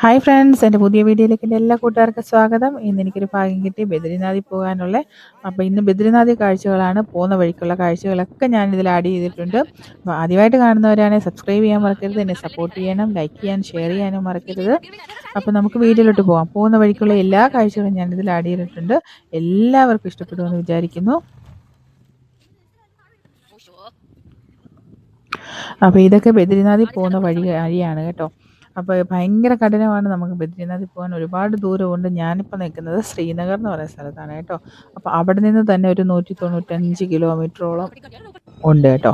Hi friends എന്റെ പുതിയ വീഡിയോയിലേക്ക് എന്റെ എല്ലാ കൂട്ടുകാർക്കും സ്വാഗതം. ഇന്ന് എനിക്കൊരു ഭാഗ്യം കിട്ടി ബദ്രിനാഥിൽ പോകാനുള്ള. അപ്പോൾ ഇന്ന് ബദ്രിനാഥി കാഴ്ചകളാണ്. പോകുന്ന വഴിക്കുള്ള കാഴ്ചകളൊക്കെ ഞാൻ ഇതിൽ ആഡ് ചെയ്തിട്ടുണ്ട്. അപ്പോൾ ആദ്യമായിട്ട് കാണുന്നവരാണെങ്കിൽ സബ്സ്ക്രൈബ് ചെയ്യാൻ മറക്കരുത് എന്നെ സപ്പോർട്ട് ചെയ്യണം ലൈക്ക് ചെയ്യാൻ ഷെയർ ചെയ്യാനും മറക്കരുത്. അപ്പോൾ നമുക്ക് വീഡിയോയിലോട്ട് പോകാം പോകുന്ന വഴിക്കുള്ള എല്ലാ കാഴ്ചകളും ഞാൻ ഇതിൽ ആഡ് ചെയ്തിട്ടുണ്ട്. എല്ലാവർക്കും ഇഷ്ടപ്പെടുമെന്ന് വിചാരിക്കുന്നു. അപ്പോൾ ഇതൊക്കെ ബദ്രിനാഥിൽ പോകുന്ന വഴി വഴിയാണ് കേട്ടോ. അപ്പോൾ ഭയങ്കര കഠിനമാണ് നമുക്ക് ബദ്രീനാഥിൽ പോകാൻ. ഒരുപാട് ദൂരമുണ്ട്. ഞാനിപ്പോൾ നിൽക്കുന്നത് ശ്രീനഗർ എന്ന് പറയുന്ന സ്ഥലത്താണ് കേട്ടോ. അപ്പോൾ അവിടെ നിന്ന് തന്നെ ഒരു നൂറ്റി തൊണ്ണൂറ്റഞ്ച് കിലോമീറ്ററോളം ഉണ്ട് കേട്ടോ.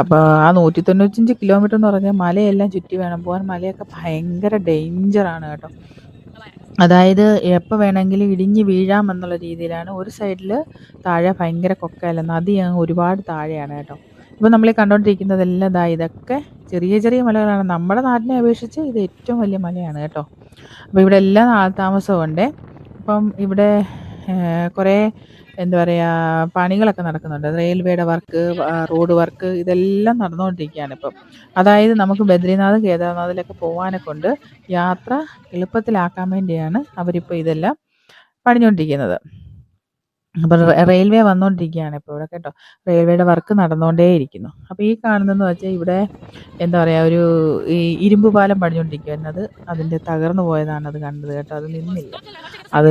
അപ്പോൾ ആ നൂറ്റി തൊണ്ണൂറ്റഞ്ച് കിലോമീറ്റർ എന്ന് പറഞ്ഞാൽ മലയെല്ലാം ചുറ്റി വേണം പോകാൻ. മലയൊക്കെ ഭയങ്കര ഡേഞ്ചറാണ് കേട്ടോ. അതായത് എപ്പോൾ വേണമെങ്കിലും ഇടിഞ്ഞ് വീഴാമെന്നുള്ള രീതിയിലാണ്. ഒരു സൈഡിൽ താഴെ ഭയങ്കര കൊക്കയല്ല. നദി ഒരുപാട് താഴെയാണ് കേട്ടോ. ഇപ്പോൾ നമ്മൾ കണ്ടുകൊണ്ടിരിക്കുന്നതെല്ലാം ഇതാ ഇതൊക്കെ ചെറിയ ചെറിയ മലകളാണ്. നമ്മുടെ നാടിനെ അപേക്ഷിച്ച് ഇത് ഏറ്റവും വലിയ മലയാണ് കേട്ടോ. അപ്പോൾ ഇവിടെ എല്ലാം താമസമുണ്ട് അപ്പം ഇവിടെ കുറേ എന്താ പറയുക പണികളൊക്കെ നടക്കുന്നുണ്ട്. റെയിൽവേയുടെ വർക്ക് റോഡ് വർക്ക് ഇതെല്ലാം നടന്നുകൊണ്ടിരിക്കുകയാണ് ഇപ്പം. അതായത് നമുക്ക് ബദ്രീനാഥ് കേദാർനാഥിലൊക്കെ പോകാനെ കൊണ്ട് യാത്ര എളുപ്പത്തിലാക്കാൻ വേണ്ടിയാണ് അവരിപ്പോൾ ഇതെല്ലാം പണിഞ്ഞുകൊണ്ടിരിക്കുന്നത് അപ്പോൾ റെയിൽവേ വന്നുകൊണ്ടിരിക്കുകയാണ് ഇപ്പോൾ ഇവിടെ കേട്ടോ. റെയിൽവേയുടെ വർക്ക് നടന്നുകൊണ്ടേയിരിക്കുന്നു അപ്പോൾ ഈ കാണുന്നതെന്ന് വെച്ചാൽ ഇവിടെ എന്താ പറയുക ഒരു ഈ ഇരുമ്പ് പാലം പണിഞ്ഞുകൊണ്ടിരിക്കുകയായിരുന്നു അത് അതിന്റെ തകർന്നു പോയതാണ് അത് കണ്ടത് കേട്ടോ. അത് നിന്നില്ല. അത്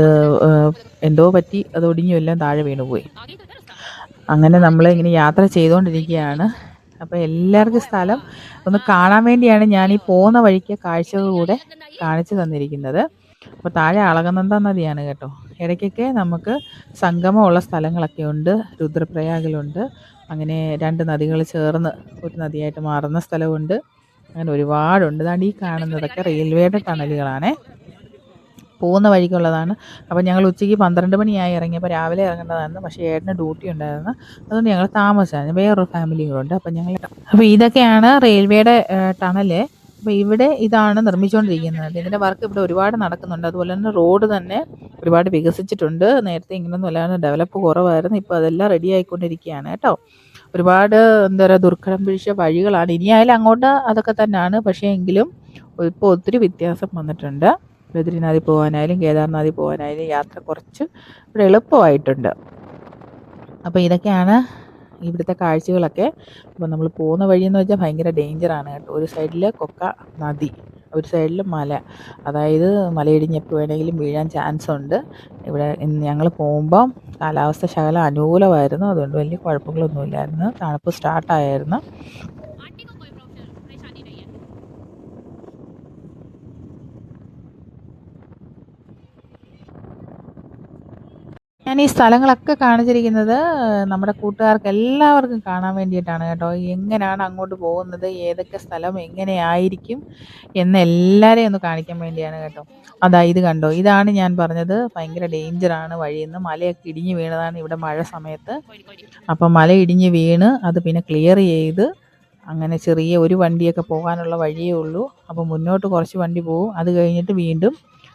എന്തോ പറ്റി അത് ഒടിഞ്ഞു എല്ലാം താഴെ വീണുപോയി. അങ്ങനെ നമ്മൾ ഇങ്ങനെ യാത്ര ചെയ്തുകൊണ്ടിരിക്കുകയാണ് അപ്പോൾ എല്ലാവർക്കും സ്ഥലം ഒന്ന് കാണാൻ വേണ്ടിയാണ് ഞാൻ ഈ പോകുന്ന വഴിക്ക് കാഴ്ചകൾ കൂടെ കാണിച്ചു തന്നിരിക്കുന്നത്. അപ്പോൾ താഴെ അളകനന്ദ നദിയാണ് കേട്ടോ. ഇടയ്ക്കൊക്കെ നമുക്ക് സംഗമമുള്ള സ്ഥലങ്ങളൊക്കെ ഉണ്ട്. രുദ്രപ്രയാഗിലുണ്ട്. അങ്ങനെ രണ്ട് നദികൾ ചേർന്ന് ഒരു നദിയായിട്ട് മാറുന്ന സ്ഥലമുണ്ട് അങ്ങനെ ഒരുപാടുണ്ട്. ഇതാണ് ഈ കാണുന്നതൊക്കെ റെയിൽവേയുടെ ടണലുകളാണേ. പോകുന്ന വഴിക്കുള്ളതാണ്. അപ്പോൾ ഞങ്ങൾ ഉച്ചയ്ക്ക് പന്ത്രണ്ട് മണിയായി ഇറങ്ങിയപ്പോൾ രാവിലെ ഇറങ്ങേണ്ടതായിരുന്നു പക്ഷേ ഏട്ടന് ഡ്യൂട്ടി ഉണ്ടായിരുന്നു. അതുകൊണ്ട് ഞങ്ങൾ താമസിച്ചായിരുന്നു വേറൊരു ഫാമിലികളുണ്ട് അപ്പോൾ ഞങ്ങൾ അപ്പോൾ ഇതൊക്കെയാണ് റെയിൽവേയുടെ ടണൽ. അപ്പോൾ ഇവിടെ ഇതാണ് നിർമ്മിച്ചുകൊണ്ടിരിക്കുന്നത് ഇതിന്റെ വർക്ക് ഇവിടെ ഒരുപാട് നടക്കുന്നുണ്ട്. അതുപോലെ തന്നെ റോഡ് തന്നെ ഒരുപാട് വികസിച്ചിട്ടുണ്ട്. നേരത്തെ ഇങ്ങനൊന്നും അല്ലാതെ ഡെവലപ്പ് കുറവായിരുന്നു. ഇപ്പോൾ അതെല്ലാം റെഡി ആയിക്കൊണ്ടിരിക്കുകയാണ് കേട്ടോ. ഒരുപാട് എന്താ പറയുക ദുർഘടം പിടിച്ച വഴികളാണ്. ഇനിയായാലും അങ്ങോട്ട് അതൊക്കെ തന്നെയാണ്. പക്ഷേ എങ്കിലും ഇപ്പോൾ ഒത്തിരി വ്യത്യാസം വന്നിട്ടുണ്ട്. ബദ്രിനാഥിൽ പോകാനായാലും കേദാർനാഥിൽ പോകാനായാലും യാത്ര കുറച്ച് ഇവിടെ എളുപ്പമായിട്ടുണ്ട്. അപ്പോൾ ഇതൊക്കെയാണ് ഇവിടുത്തെ കാഴ്ചകളൊക്കെ. അപ്പോൾ നമ്മൾ പോകുന്ന വഴിയെന്ന് വെച്ചാൽ ഭയങ്കര ഡേഞ്ചറാണ് കേട്ടോ. ഒരു സൈഡിൽ കൊക്ക നദി ഒരു സൈഡിൽ മല. അതായത് മലയിടിഞ്ഞപ്പോൾ വേണമെങ്കിലും വീഴാൻ ചാൻസ് ഉണ്ട്. ഇവിടെ ഞങ്ങൾ പോകുമ്പം കാലാവസ്ഥ ശകലം അനുകൂലമായിരുന്നു. അതുകൊണ്ട് വലിയ കുഴപ്പങ്ങളൊന്നുമില്ലായിരുന്നു. തണുപ്പ് സ്റ്റാർട്ടായിരുന്നു ഞാൻ ഈ സ്ഥലങ്ങളൊക്കെ കാണിച്ചിരിക്കുന്നത് നമ്മുടെ കൂട്ടുകാർക്ക് എല്ലാവർക്കും കാണാൻ വേണ്ടിയിട്ടാണ് കേട്ടോ. എങ്ങനെയാണ് അങ്ങോട്ട് പോകുന്നത് ഏതൊക്കെ സ്ഥലം എങ്ങനെയായിരിക്കും എന്ന് എല്ലാവരെയും ഒന്ന് കാണിക്കാൻ വേണ്ടിയാണ് കേട്ടോ. അതാ ഇത് കണ്ടോ ഇതാണ് ഞാൻ പറഞ്ഞത് ഭയങ്കര ഡേഞ്ചറാണ് വഴിയെന്ന്. മലയൊക്കെ ഇടിഞ്ഞ് വീണതാണ് ഇവിടെ മഴ സമയത്ത്. അപ്പം മല ഇടിഞ്ഞ് വീണ് അത് പിന്നെ ക്ലിയർ ചെയ്ത് അങ്ങനെ ചെറിയ ഒരു വണ്ടിയൊക്കെ പോകാനുള്ള വഴിയേ ഉള്ളൂ. അപ്പോൾ മുന്നോട്ട് കുറച്ച് വണ്ടി പോകും. അത് കഴിഞ്ഞിട്ട് വീണ്ടും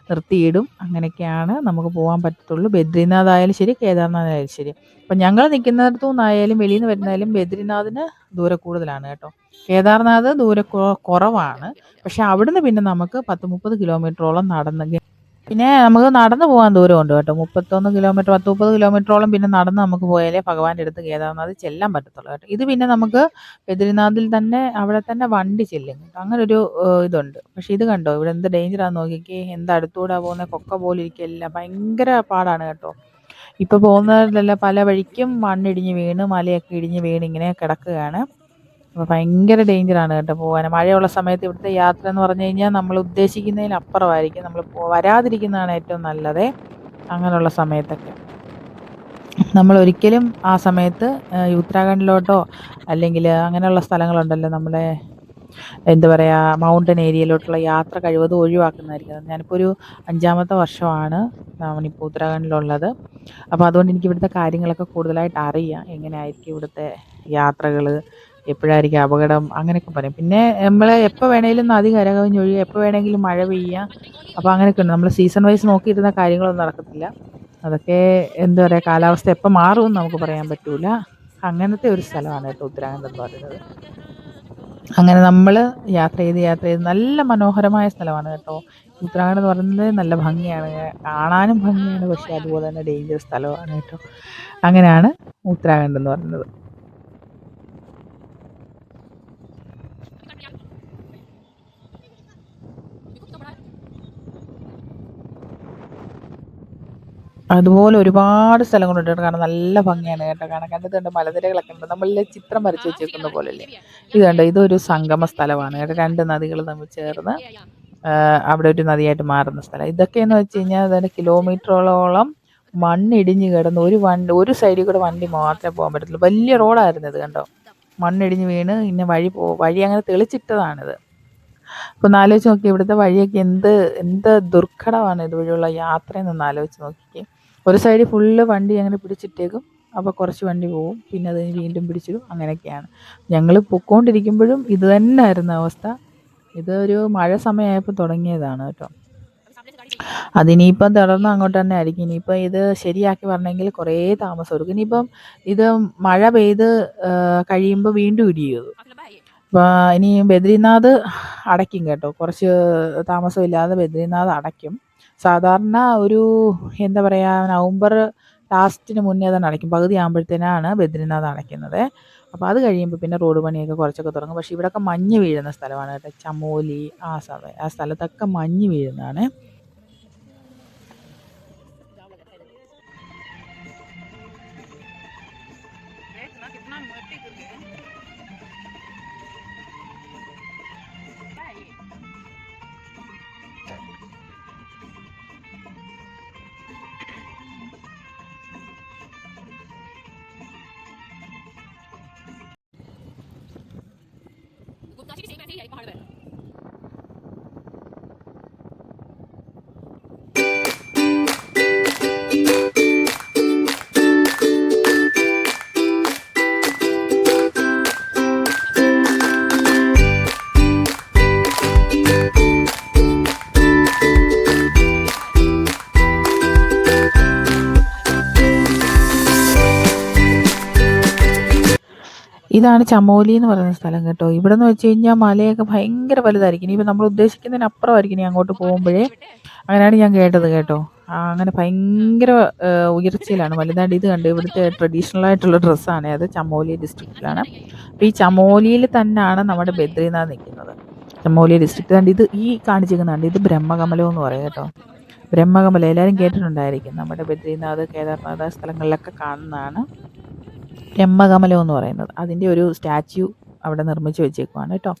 നിർത്തിയിടും. അങ്ങനെയൊക്കെയാണ് നമുക്ക് പോകാൻ പറ്റത്തുള്ളൂ. ബദ്രിനാഥ് ആയാലും ശരി കേദാർനാഥ് ആയാലും ശരി. അപ്പം ഞങ്ങൾ നിൽക്കുന്നിടത്തു നിന്നായാലും വെളിയിൽ നിന്ന് വരുന്നാലും ബദ്രിനാഥിന് ദൂരെ കൂടുതലാണ് കേട്ടോ. കേദാർനാഥ് ദൂരെ കുറവാണ്. പക്ഷെ അവിടുന്ന് പിന്നെ നമുക്ക് പത്ത് മുപ്പത് കിലോമീറ്ററോളം നടന്ന് പിന്നെ നമുക്ക് നടന്നു പോകാൻ ദൂരമുണ്ട് കേട്ടോ. മുപ്പത്തൊന്ന് കിലോമീറ്റർ പത്ത് മുപ്പത് കിലോമീറ്ററോളം പിന്നെ നടന്ന് നമുക്ക് പോയാലേ ഭഗവാന്റെ അടുത്ത് കേദാർനാഥ് ചെല്ലാൻ പറ്റത്തുള്ളൂ കേട്ടോ. ഇത് പിന്നെ നമുക്ക് ബദ്രിനാഥിൽ തന്നെ അവിടെ തന്നെ വണ്ടി ചെല്ലും. അങ്ങനെ ഒരു ഇതുണ്ട്. പക്ഷെ ഇത് കണ്ടോ? ഇവിടെ എന്ത് ഡേഞ്ചറാന്ന് നോക്കിക്കേ. എന്ത് അടുത്തൂടെ പോകുന്ന? കൊക്ക പോലെ ഇരിക്കില്ല ഭയങ്കര പാടാണ് കേട്ടോ. ഇപ്പൊ പോകുന്നവരിലെല്ലാം പല വഴിക്കും മണ്ണിടിഞ്ഞ് വീണ് മലയൊക്കെ ഇടിഞ്ഞ് വീണ് ഇങ്ങനെ കിടക്കുകയാണ്. അപ്പോൾ ഭയങ്കര ഡേഞ്ചറാണ് കേട്ടോ പോകാൻ മഴയുള്ള സമയത്ത് ഇവിടുത്തെ യാത്ര എന്ന് പറഞ്ഞു കഴിഞ്ഞാൽ നമ്മൾ ഉദ്ദേശിക്കുന്നതിനപ്പുറമായിരിക്കും നമ്മൾ വരാതിരിക്കുന്നതാണ് ഏറ്റവും നല്ലത് അങ്ങനെയുള്ള സമയത്തൊക്കെ. നമ്മൾ ഒരിക്കലും ആ സമയത്ത് ഉത്തരാഖണ്ഡിലോട്ടോ അല്ലെങ്കിൽ അങ്ങനെയുള്ള സ്ഥലങ്ങളുണ്ടല്ലോ നമ്മുടെ എന്താ പറയുക മൗണ്ടൻ ഏരിയയിലോട്ടുള്ള യാത്ര കഴിവതും ഒഴിവാക്കുന്നതായിരിക്കും. ഞാനിപ്പോൾ ഒരു അഞ്ചാമത്തെ വർഷമാണ് നമ്മളിപ്പോൾ ഉത്തരാഖണ്ഡിലുള്ളത്. അപ്പോൾ അതുകൊണ്ട് എനിക്ക് ഇവിടുത്തെ കാര്യങ്ങളൊക്കെ കൂടുതലായിട്ട് അറിയാം. എങ്ങനെയായിരിക്കും ഇവിടുത്തെ യാത്രകൾ എപ്പോഴായിരിക്കും അപകടം? അങ്ങനെയൊക്കെ പറയും. പിന്നെ നമ്മൾ എപ്പോൾ വേണമെങ്കിലും നദി കരകവിഞ്ഞൊഴുകുക എപ്പോൾ വേണമെങ്കിലും മഴ പെയ്യുക. അപ്പോൾ അങ്ങനെയൊക്കെ ഉണ്ട്. നമ്മൾ സീസൺ വൈസ് നോക്കിയിരുന്ന കാര്യങ്ങളൊന്നും നടക്കത്തില്ല. അതൊക്കെ എന്താ പറയുക കാലാവസ്ഥ എപ്പോൾ മാറുമെന്ന് നമുക്ക് പറയാൻ പറ്റൂല. അങ്ങനത്തെ ഒരു സ്ഥലമാണ് കേട്ടോ ഉത്തരാഖണ്ഡ് എന്ന് പറയുന്നത്. അങ്ങനെ നമ്മൾ യാത്ര ചെയ്ത് യാത്ര ചെയ്ത് നല്ല മനോഹരമായ സ്ഥലമാണ് കേട്ടോ. ഉത്തരാഖണ്ഡ് എന്ന് പറയുന്നത് നല്ല ഭംഗിയാണ്. കാണാനും ഭംഗിയാണ്. പക്ഷേ അതുപോലെ തന്നെ ഡേഞ്ചർ സ്ഥലമാണ് കേട്ടോ. അങ്ങനെയാണ് ഉത്തരാഖണ്ഡ് എന്ന് പറയുന്നത്. അതുപോലെ ഒരുപാട് സ്ഥലങ്ങളുണ്ട് കാണാൻ നല്ല ഭംഗിയാണ് കേട്ടോ കാരണം കണ്ടത് കണ്ട്? മലനിരകളൊക്കെ ഉണ്ട്. നമ്മളിലെ ചിത്രം വരച്ച് വെച്ചേക്കുന്ന പോലല്ലേ ഇത് കണ്ടോ? ഇതൊരു സംഗമ സ്ഥലമാണ് കേട്ടോ. രണ്ട് നദികൾ തമ്മിൽ ചേർന്ന് അവിടെ ഒരു നദിയായിട്ട് മാറുന്ന സ്ഥലം. ഇതൊക്കെ എന്ന് വെച്ച് കഴിഞ്ഞാൽ അതിന്റെ കിലോമീറ്ററോളം മണ്ണിടിഞ്ഞ് കിടന്ന് ഒരു വണ്ടി ഒരു സൈഡിൽ കൂടെ വണ്ടി മാത്രമേ പോകാൻ പറ്റത്തുള്ളൂ. വലിയ റോഡായിരുന്നു ഇത് കണ്ടോ? മണ്ണിടിഞ്ഞ് വീണ് പിന്നെ വഴി പോ വഴി അങ്ങനെ തെളിച്ചിട്ടതാണിത്. അപ്പോൾ ആലോചിച്ച് നോക്കി ഇവിടുത്തെ വഴിയൊക്കെ എന്ത് എന്ത് ദുർഘടമാണ് ഇതുവഴിയുള്ള യാത്രയെന്നൊന്ന് ആലോചിച്ച് നോക്കിക്കേ. ഒരു സൈഡിൽ ഫുള്ള് വണ്ടി അങ്ങനെ പിടിച്ചിട്ടേക്കും. അപ്പോൾ കുറച്ച് വണ്ടി പോവും. പിന്നെ അത് വീണ്ടും പിടിച്ചിടും. അങ്ങനെയൊക്കെയാണ്. ഞങ്ങൾ പൊക്കോണ്ടിരിക്കുമ്പോഴും ഇത് തന്നെയായിരുന്നു അവസ്ഥ. ഇതൊരു മഴ സമയമായപ്പോൾ തുടങ്ങിയതാണ് കേട്ടോ. അതിനിയിപ്പം തുടർന്ന് അങ്ങോട്ട് തന്നെ ആയിരിക്കും. ഇനിയിപ്പം ഇത് ശരിയാക്കി പറഞ്ഞെങ്കിൽ കുറേ താമസം എടുക്കും. ഇനിയിപ്പം ഇത് മഴ പെയ്ത് കഴിയുമ്പോൾ വീണ്ടും ഇടിയത് ഇനി ബദ്രീനാഥ് അടയ്ക്കും കേട്ടോ. കുറച്ച് താമസമില്ലാതെ ബദ്രീനാഥ് അടയ്ക്കും. സാധാരണ ഒരു എന്താ പറയുക നവംബർ ലാസ്റ്റിന് മുന്നേ തന്നെ അടയ്ക്കും പകുതി ആകുമ്പോഴത്തേനാണ് ബദ്രീനാഥ് അടയ്ക്കുന്നത് അപ്പോൾ അത് കഴിയുമ്പോൾ പിന്നെ റോഡ് പണിയൊക്കെ കുറച്ചൊക്കെ തുടങ്ങും. പക്ഷേ ഇവിടെയൊക്കെ മഞ്ഞ് വീഴുന്ന സ്ഥലമാണ് കേട്ടോ. ചമോലി ആ സമയം ആ സ്ഥലത്തൊക്കെ മഞ്ഞ് വീഴുന്നതാണ്. ഇതാണ് ചമോലി എന്ന് പറയുന്ന സ്ഥലം കേട്ടോ. ഇവിടെ നിന്ന് വെച്ച് കഴിഞ്ഞാൽ മലയൊക്കെ ഭയങ്കര വലുതായിരിക്കും. ഇപ്പം നമ്മൾ ഉദ്ദേശിക്കുന്നതിനപ്പുറമായിരിക്കും അപ്പുറമായിരിക്കും അങ്ങോട്ട് പോകുമ്പോഴേ. അങ്ങനെയാണ് ഞാൻ കേട്ടത് കേട്ടോ. അങ്ങനെ ഭയങ്കര ഉയർച്ചയിലാണ്. വലുതായിട്ട് ഇത് കണ്ട് ഇവിടുത്തെ ട്രഡീഷണൽ ആയിട്ടുള്ള ഡ്രസ്സാണ് അത് ചമോലി ഡിസ്ട്രിക്റ്റിലാണ് അപ്പോൾ ഈ ചമോലിയിൽ തന്നെയാണ് നമ്മുടെ ബദ്രീനാഥ് നിൽക്കുന്നത്. ചമോലി ഡിസ്ട്രിക്റ്റ് കണ്ട് ഇത് ഈ കാണിച്ചിരിക്കുന്നുണ്ട് ഇത് ബ്രഹ്മകമലം എന്ന് പറയും കേട്ടോ. ബ്രഹ്മകമലം എല്ലാവരും കേട്ടിട്ടുണ്ടായിരിക്കും. നമ്മുടെ ബദ്രീനാഥ് കേദാർനാഥ് സ്ഥലങ്ങളിലൊക്കെ കാണുന്നതാണ്. ബ്രഹ്മകമലം എന്ന് പറയുന്നത്. അതിന്റെ ഒരു സ്റ്റാച്യു അവിടെ നിർമ്മിച്ച് വെച്ചേക്കുവാണ് കേട്ടോ.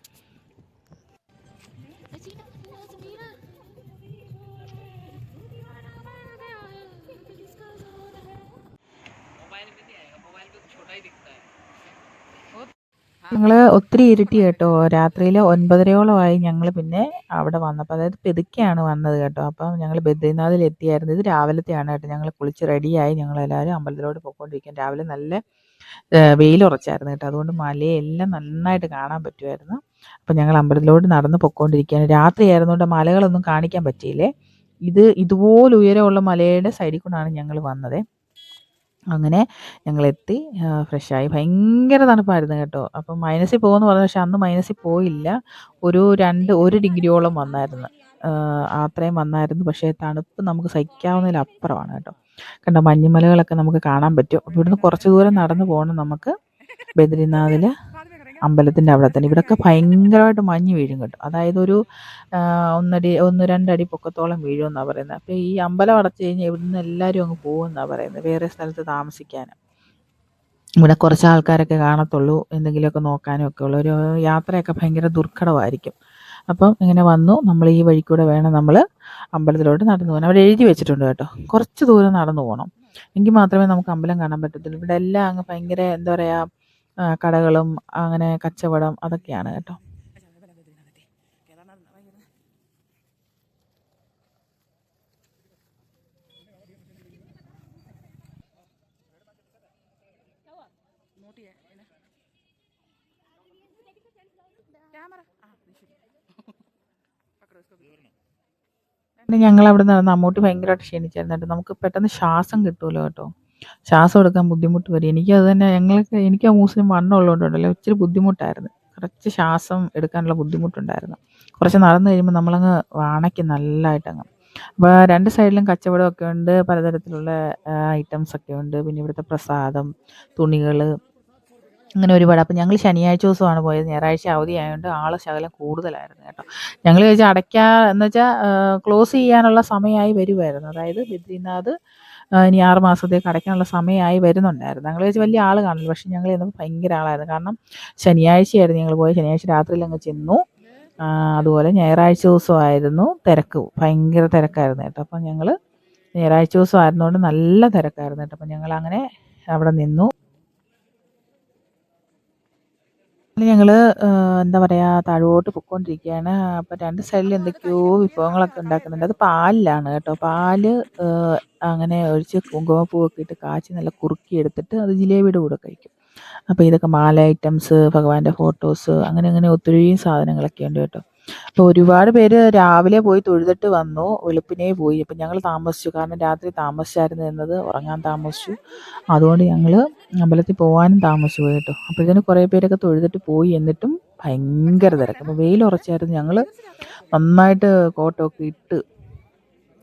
ഞങ്ങൾ ഒത്തിരി ഇരുട്ടി കേട്ടോ. രാത്രിയിൽ ഒൻപതരയോളമായി ഞങ്ങൾ പിന്നെ അവിടെ വന്നപ്പോൾ അതായത് പെതുക്കെയാണ് വന്നത് കേട്ടോ. അപ്പം ഞങ്ങൾ ബദ്രീനാഥിൽ എത്തിയായിരുന്നു ഇത് രാവിലത്തെയാണ് കേട്ടോ. ഞങ്ങൾ കുളിച്ച് റെഡിയായി ഞങ്ങളെല്ലാവരും അമ്പലത്തിലോട്ട് പോയിക്കൊണ്ടിരിക്കും രാവിലെ നല്ല വെയിലുറച്ചായിരുന്നു കേട്ടോ. അതുകൊണ്ട് മലയെല്ലാം നന്നായിട്ട് കാണാൻ പറ്റുമായിരുന്നു. അപ്പം ഞങ്ങൾ അമ്പലത്തിലോട്ട് നടന്ന് പൊക്കോണ്ടിരിക്കുകയാണ്. രാത്രി ആയിരുന്നുകൊണ്ട് മലകളൊന്നും കാണിക്കാൻ പറ്റിയില്ലേ? ഇത് ഇതുപോലെ ഉയരമുള്ള മലയുടെ സൈഡിൽ കൊണ്ടാണ് ഞങ്ങൾ വന്നത്. അങ്ങനെ ഞങ്ങളെത്തി ഫ്രഷായി ഭയങ്കര തണുപ്പായിരുന്നു കേട്ടോ. അപ്പം മൈനസിൽ പോകുമെന്ന് പറഞ്ഞു പക്ഷെ അന്ന് മൈനസിൽ പോയില്ല. ഒരു രണ്ട് ഒരു ഡിഗ്രിയോളം വന്നായിരുന്നു. അത്രയും വന്നായിരുന്നു. പക്ഷേ തണുപ്പ് നമുക്ക് സഹിക്കാവുന്നതിലപ്പുറമാണ് കേട്ടോ. കണ്ടോ മഞ്ഞുമലകളൊക്കെ നമുക്ക് കാണാൻ പറ്റും. അപ്പോൾ ഇവിടുന്ന് കുറച്ച് ദൂരം നടന്നു പോകണം നമുക്ക്. ബദ്രിനാഥിൽ അമ്പലത്തിന്റെ അവിടെ തന്നെ. ഇവിടെയൊക്കെ ഭയങ്കരമായിട്ട് മഞ്ഞ് വീഴും കേട്ടോ. അതായത് ഒരു ഒന്നടി ഒന്ന് രണ്ടടി പൊക്കത്തോളം വീഴുമെന്നാണ് പറയുന്നത്. അപ്പോൾ ഈ അമ്പലം അടച്ചു കഴിഞ്ഞാൽ ഇവിടുന്ന് എല്ലാവരും അങ്ങ് പോകുമെന്നാണ് പറയുന്നത്. വേറെ സ്ഥലത്ത് താമസിക്കാൻ ഇവിടെ കുറച്ച് ആൾക്കാരൊക്കെ കാണത്തുള്ളൂ. എന്തെങ്കിലുമൊക്കെ നോക്കാനും ഒക്കെ ഉള്ളൂ ഒരു യാത്രയൊക്കെ ഭയങ്കര ദുർഘടമായിരിക്കും. അപ്പം ഇങ്ങനെ വന്നു. നമ്മൾ ഈ വഴി വേണം നമ്മൾ അമ്പലത്തിലോട്ട് നടന്നു പോകാൻ. അവിടെ എഴുതി വെച്ചിട്ടുണ്ട് കേട്ടോ. കുറച്ച് ദൂരം നടന്നു പോകണം. എങ്കിൽ മാത്രമേ നമുക്ക് അമ്പലം കാണാൻ പറ്റത്തുള്ളൂ. ഇവിടെ എല്ലാം അങ്ങ് ഭയങ്കര എന്താ പറയുക കടകളും അങ്ങനെ കച്ചവടം അതൊക്കെയാണ് കേട്ടോ. പിന്നെ ഞങ്ങൾ അവിടെ നടന്ന് അമ്മൂട്ടി ഭയങ്കരമായിട്ട് ക്ഷീണിച്ചായിരുന്നു കേട്ടോ. നമുക്ക് പെട്ടെന്ന് ശ്വാസം കിട്ടുമല്ലോ കേട്ടോ. ശ്വാസം എടുക്കാൻ ബുദ്ധിമുട്ട് വരും. എനിക്ക് അത് തന്നെ ഞങ്ങൾക്ക് എനിക്ക് ആ മൂസിന് വണ്ണം ഉള്ളതുകൊണ്ടല്ലോ ഇച്ചിരി ബുദ്ധിമുട്ടായിരുന്നു. കുറച്ച് ശ്വാസം എടുക്കാനുള്ള ബുദ്ധിമുട്ടുണ്ടായിരുന്നു. കുറച്ച് നടന്നു കഴിയുമ്പോൾ നമ്മളങ്ങ് വാണയ്ക്ക് നല്ലതായിട്ടങ്ങ് അപ്പോൾ രണ്ട് സൈഡിലും കച്ചവടമൊക്കെ ഉണ്ട്. പലതരത്തിലുള്ള ഐറ്റംസ് ഒക്കെ ഉണ്ട്. പിന്നെ ഇവിടുത്തെ പ്രസാദം തുണികൾ അങ്ങനെ ഒരുപാട്. അപ്പം ഞങ്ങൾ ശനിയാഴ്ച ദിവസമാണ് പോയത്. ഞായറാഴ്ച അവധി ആയതുകൊണ്ട് ആൾ ശകലം കൂടുതലായിരുന്നു കേട്ടോ. ഞങ്ങൾ ചോദിച്ചാൽ അടയ്ക്കാ എന്ന് വെച്ചാൽ ക്ലോസ് ചെയ്യാനുള്ള സമയമായി വരുമായിരുന്നു അതായത് ബദ്രീനാഥ് ഇനി ആറ് മാസത്തേക്ക് അടയ്ക്കാനുള്ള സമയമായി വരുന്നുണ്ടായിരുന്നു. ഞങ്ങൾ വെച്ച് വലിയ ആൾ കാണില്ല പക്ഷേ ഞങ്ങൾ ചെന്നപ്പോൾ ഭയങ്കര ആളായിരുന്നു. കാരണം ശനിയാഴ്ചയായിരുന്നു ഞങ്ങൾ പോയത്. ശനിയാഴ്ച രാത്രിയിൽ അങ്ങ് ചെന്നു. അതുപോലെ ഞായറാഴ്ച ദിവസമായിരുന്നു തിരക്ക്. ഭയങ്കര തിരക്കായിരുന്നു കേട്ടോ. അപ്പം ഞങ്ങൾ ഞായറാഴ്ച ദിവസം ആയിരുന്നുകൊണ്ട് നല്ല തിരക്കായിരുന്നു കേട്ടോ. അപ്പം ഞങ്ങൾ അങ്ങനെ അവിടെ നിന്നു. ഞങ്ങൾ എന്താ പറയുക താഴോട്ട് പൊയ്ക്കൊണ്ടിരിക്കുകയാണ് അപ്പോൾ രണ്ട് സൈഡിൽ എന്തൊക്കെയോ വിഭവങ്ങളൊക്കെ ഉണ്ടാക്കുന്നുണ്ട്. അത് പാലിലാണ് കേട്ടോ. പാൽ അങ്ങനെ ഒഴിച്ച് കുങ്കുമപ്പൂവൊക്കെ ഇട്ട് കാച്ചി നല്ല കുറുക്കി എടുത്തിട്ട് അത് ജിലേബിയുടെ കൂടെ കഴിക്കും. അപ്പോൾ ഇതൊക്കെ മാല ഐറ്റംസ് ഭഗവാന്റെ ഫോട്ടോസ് അങ്ങനെ അങ്ങനെ ഒത്തിരി സാധനങ്ങളൊക്കെ ഉണ്ട് കേട്ടോ. അപ്പോൾ ഒരുപാട് പേര് രാവിലെ പോയി തൊഴുതിട്ട് വന്നു വെളുപ്പിനെ പോയി. അപ്പം ഞങ്ങൾ താമസിച്ചു. കാരണം രാത്രി താമസിച്ചായിരുന്നു എന്നത് ഉറങ്ങാൻ താമസിച്ചു. അതുകൊണ്ട് ഞങ്ങൾ അമ്പലത്തിൽ പോകാനും താമസിച്ചു പോയി കേട്ടോ. അപ്പോഴത്തേനും കുറേ പേരൊക്കെ തൊഴുതിട്ട് പോയി എന്നിട്ടും ഭയങ്കര തിരക്ക്. അപ്പോൾ വെയിൽ ഉറച്ചായിരുന്നു ഞങ്ങൾ നന്നായിട്ട് കോട്ടൊക്കെ ഇട്ട്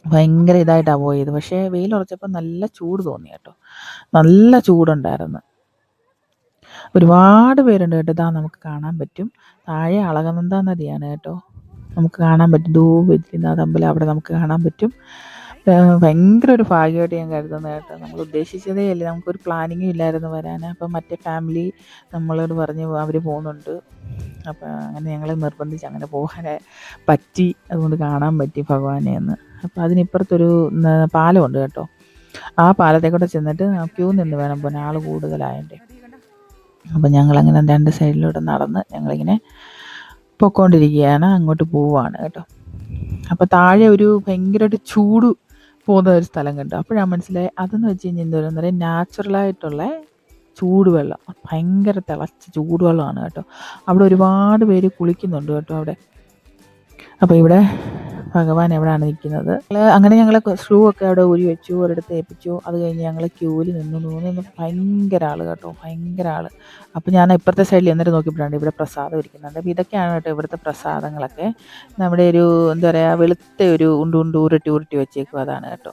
ഭയങ്കര ഇതായിട്ടാണ് പോയത്. പക്ഷേ വെയിൽ ഉറച്ചപ്പോൾ നല്ല ചൂട് തോന്നി കേട്ടോ. നല്ല ചൂടുണ്ടായിരുന്നു. ഒരുപാട് പേരുണ്ട് കേട്ടോ. ഇതാ നമുക്ക് കാണാൻ പറ്റും. താഴെ അളകനന്ദ നദിയാണ് കേട്ടോ. നമുക്ക് കാണാൻ പറ്റും. ദൂ ബദ്രിനാഥ് അമ്പലം അവിടെ നമുക്ക് കാണാൻ പറ്റും. ഭയങ്കര ഒരു ഭാഗ്യമായിട്ട് ഞാൻ കരുതുന്നത് കേട്ടോ. നമ്മൾ ഉദ്ദേശിച്ചതേ അല്ല. നമുക്കൊരു പ്ലാനിങ്ങും ഇല്ലായിരുന്നു വരാൻ. അപ്പം മറ്റേ ഫാമിലി നമ്മളോട് പറഞ്ഞ് അവർ പോകുന്നുണ്ട്. അപ്പം അങ്ങനെ ഞങ്ങളെ നിർബന്ധിച്ച് അങ്ങനെ പോകാൻ പറ്റി. അതുകൊണ്ട് കാണാൻ പറ്റി ഭഗവാനെ എന്ന്. അപ്പം അതിനിപ്പുറത്തൊരു പാലമുണ്ട് കേട്ടോ. ആ പാലത്തെ കൂടെ ചെന്നിട്ട് ക്യൂ നിന്ന് വേണം പോകാൻ. ആൾ കൂടുതലായതുകൊണ്ട് അപ്പം ഞങ്ങളങ്ങനെ രണ്ട് സൈഡിലൂടെ നടന്ന് ഞങ്ങളിങ്ങനെ പൊക്കോണ്ടിരിക്കുകയാണ് അങ്ങോട്ട് പോവുകയാണ് കേട്ടോ. അപ്പോൾ താഴെ ഒരു ഭയങ്കരമായിട്ട് ചൂട് പോകുന്ന ഒരു സ്ഥലം കണ്ടു. അപ്പോഴാണ് മനസ്സിലായി അതെന്ന് വെച്ച് കഴിഞ്ഞാൽ എന്തോരെന്ന് പറയാം നാച്ചുറലായിട്ടുള്ള ചൂടുവെള്ളം ഭയങ്കര തിളച്ച ചൂടുവെള്ളമാണ് കേട്ടോ. അവിടെ ഒരുപാട് പേര് കുളിക്കുന്നുണ്ട് കേട്ടോ അവിടെ. അപ്പോൾ ഇവിടെ ഭഗവാൻ എവിടെയാണ് നിൽക്കുന്നത്? അങ്ങനെ ഞങ്ങൾ ഷൂ ഒക്കെ അവിടെ ഊരി വെച്ചു ഒരിടത്ത് ഏൽപ്പിച്ചു. അത് കഴിഞ്ഞ് ഞങ്ങൾ ക്യൂവിൽ നിന്നു. നിന്നു നിന്ന് ഭയങ്കര ആൾ കേട്ടോ ഭയങ്കര ആൾ അപ്പോൾ ഞാൻ ഇപ്പുറത്തെ സൈഡിൽ എന്നിട്ട് നോക്കിയപ്പോഴാണ് ഇവിടെ പ്രസാദം ഇരിക്കുന്നുണ്ട് അപ്പോൾ ഇതൊക്കെയാണ് കേട്ടോ ഇവിടുത്തെ പ്രസാദങ്ങളൊക്കെ. നമ്മുടെ ഒരു എന്താ പറയുക വെളുത്ത ഒരു ഉണ്ടു ഉണ്ടു ഉരുട്ടി ഉരുട്ടി വെച്ചേക്കും അതാണ് കേട്ടോ.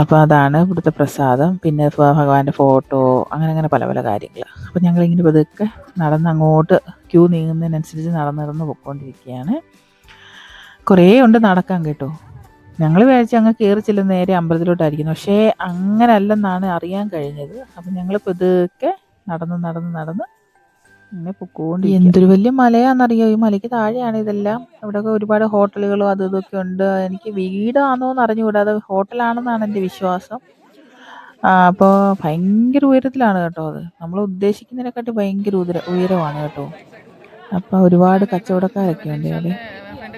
അപ്പോൾ അതാണ് ഇവിടുത്തെ പ്രസാദം. പിന്നെ ഭഗവാന്റെ ഫോട്ടോ അങ്ങനെ അങ്ങനെ പല പല കാര്യങ്ങൾ അപ്പോൾ ഞങ്ങളിങ്ങനെ പതുക്കെ നടന്ന് അങ്ങോട്ട് ക്യൂ നീങ്ങുന്നതിനനുസരിച്ച് നടന്നിറന്ന് പൊയ്ക്കൊണ്ടിരിക്കുകയാണ് കുറേ ഉണ്ട് നടക്കാൻ കേട്ടോ. ഞങ്ങൾ വിചാരിച്ചു അങ്ങ് കയറി ചെല്ലുന്ന നേരെ അമ്പലത്തിലോട്ടായിരിക്കുന്നു. പക്ഷേ അങ്ങനല്ലെന്നാണ് അറിയാൻ കഴിഞ്ഞത്. അപ്പം ഞങ്ങൾ പതുക്കെ നടന്ന് നടന്ന് നടന്ന് ഇങ്ങനെ പൊക്കോണ്ട് എന്തൊരു വലിയ മലയാണെന്നറിയോ ഈ മലയ്ക്ക് താഴെയാണ് ഇതെല്ലാം. ഇവിടെയൊക്കെ ഒരുപാട് ഹോട്ടലുകളും അതും ഇതൊക്കെ ഉണ്ട്. എനിക്ക് വീടാണോ എന്ന് അറിഞ്ഞുകൂടാ അത് ഹോട്ടലാണെന്നാണ് എന്റെ വിശ്വാസം. അപ്പോൾ ഭയങ്കര ഉയരത്തിലാണ് കേട്ടോ അത്. നമ്മൾ ഉദ്ദേശിക്കുന്നതിനെക്കാട്ടി ഭയങ്കര ഉയര ഉയരമാണ് കേട്ടോ. അപ്പോൾ ഒരുപാട് കച്ചവടക്കാരൊക്കെ ഉണ്ട് അവിടെ